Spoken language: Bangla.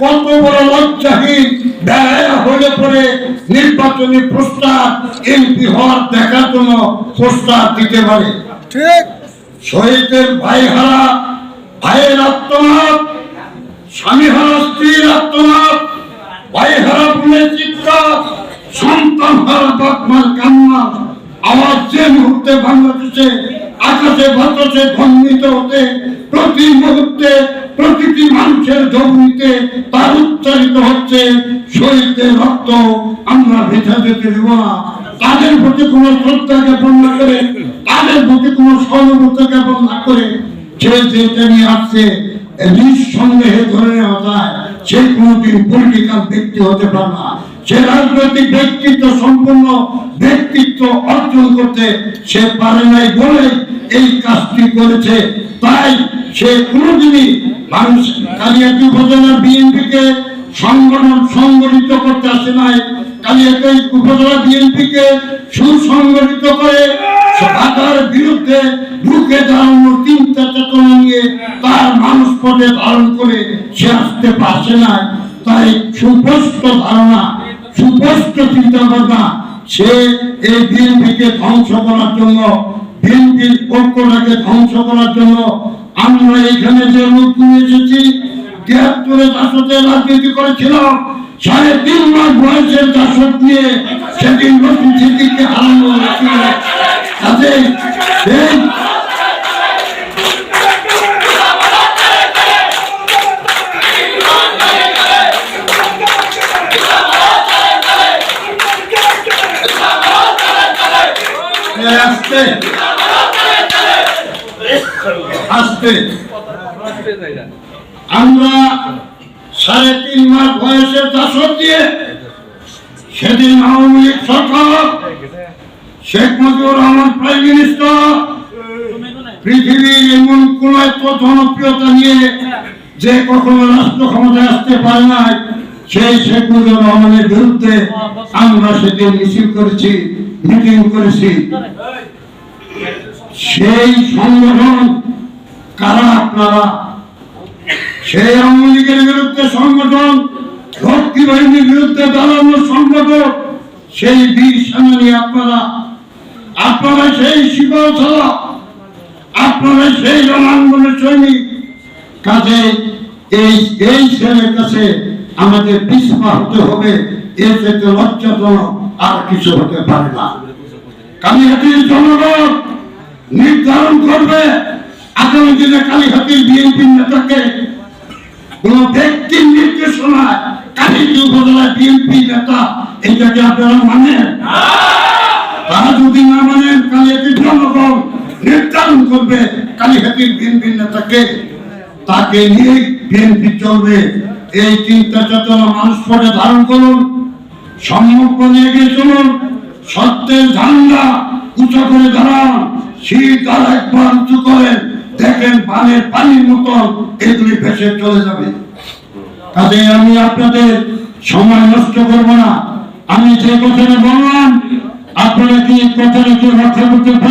কত বড় লজ্জাহীন বেড়ায়া হলে পরে নির্বাচনী প্রস্তাব এমপি হওয়ার দেখার জন্য প্রস্তাব দিতে পারে। ঠিক। শহীদের ভাই হারা ভাইয়ের আত্মনাথ স্বামী হারা স্ত্রীর আত্মনাথ ভাই হারা বোনের চিৎকার সন্তান হারা বাপমার কান্না আওয়াজ যে মুহূর্তে বাংলাদেশে আকাশে বাতাসে ধ্বনিত হতে প্রতি মুহূর্তে তার উচ্চারিত হচ্ছে শহীদদের রক্ত আমরা ভেজা যেতে দেব না। তাদের প্রতি কোনো শ্রদ্ধা জ্ঞাপন না করে, তাদের প্রতি কোনো সহানুভূতি জ্ঞাপন না করে সে যেটা নিয়ে আসছে, নিঃসন্দেহে ধরে নেওয়া যায়, সে কোনোদিন পলিটিক্যাল ব্যক্তি হতে পারে না। সে রাজনৈতিক ব্যক্তিত্ব সম্পন্ন ব্যক্তিত্ব অর্জন করতে সে পারে নাই বলে এই কাজটি করেছে। তাই সে কোনোদিনই মানুষ কালিয়াতি উপজেলার বিএনপিকে সংগঠন সংগঠিত করতে আসে নাই। কালিয়াতি উপজেলা বিএনপিকে সুসংগঠিত করে বাধার বিরুদ্ধে ঢুকে দাঁড়ানোর চিন্তা চেতনা নিয়ে তার মানুষ পদে ধারণ করে সে আসতে পারছে না। তাই সুস্পষ্ট ধারণা, সুস্পষ্ট চিন্তা ভাবনা সে এই বিএনপিকে ধ্বংস করার জন্য, বিএনপির ঐক্যটাকে ধ্বংস করার জন্য আমরা এখানে যে নিয়ে এসেছি, তিয়াত্তরে দাসতে রাজনীতি করেছিলাম। সাড়ে তিন বয়সের দাসত নিয়ে সেদিন হারানো আস্তে আস্তে আমরা সাড়ে তিন মাস বয়সে দাসত দিয়ে সেদিন আওয়ামী লীগ সরকার, শেখ মুজিবুর রহমান প্রাইম মিনিস্টার, পৃথিবীর এমন কোন জনপ্রিয়তা নিয়ে যে কখনো রাষ্ট্র ক্ষমতায় আসতে পারে নাই, সেই শেখ মুজিবুর রহমানের বিরুদ্ধে আমরা সেদিন মিছিল করেছি, মিটিং করেছি। সেই সংগঠন কারা আপনারা? সেই আওয়ামী লীগের বিরুদ্ধে সংগঠন রক্ষী বাহিনীর বিরুদ্ধে দাঁড়ানো সংগঠন, সেই বীর সেনানী আপনারা? আপনারা সেই শিকল ছাড়া, আপনারা সেই রণাঙ্গনের সৈনিক। কাজে এই এই ছেলের কাছে আমাদের পিছপা হতে হবে এর থেকে লজ্জাজনক আর কিছু হতে পারে না। কালীহাটির জনগণ নির্ধারণ করবে। আগামী দিনে কালীহাটির বিএনপি নেতাকে কোন ব্যক্তির নির্দেশনায় কালীহাটি উপজেলায় বিএনপি নেতা এটাকে আপনারা মানেন? তারা যদি না মানেন কালীহাটির জনগণ নির্ধারণ করবে কালীহাটির বিএনপি নেতাকে। তাকে নিয়ে বিএনপি চলবে। এই চিন্তা চেতনা মানুষ পরে ধারণ করুন, সম্মুখ নিয়ে এগিয়ে চলুন, সত্যের ঝান্ডা উঁচু করে দাঁড়ান। শীত দেখেন পানের চলে যাবে আমি আপনাদের সময় নষ্ট করব না আমি যে কথাটা বললাম, আপনারা কি কথাটা কি রক্ষা করতে?